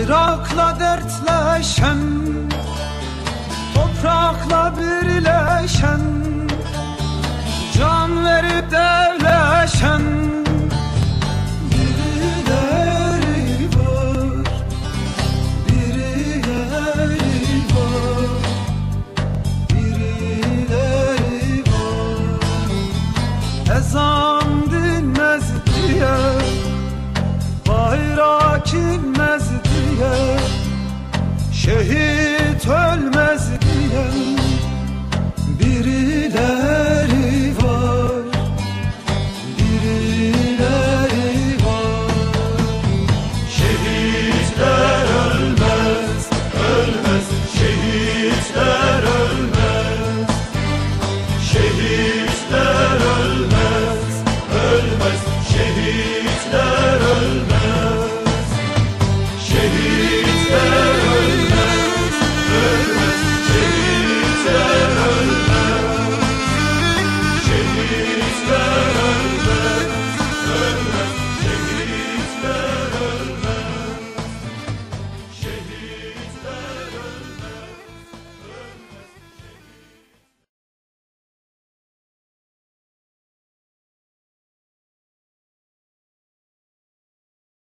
Bayrakla dertleşen Toprakla birleşen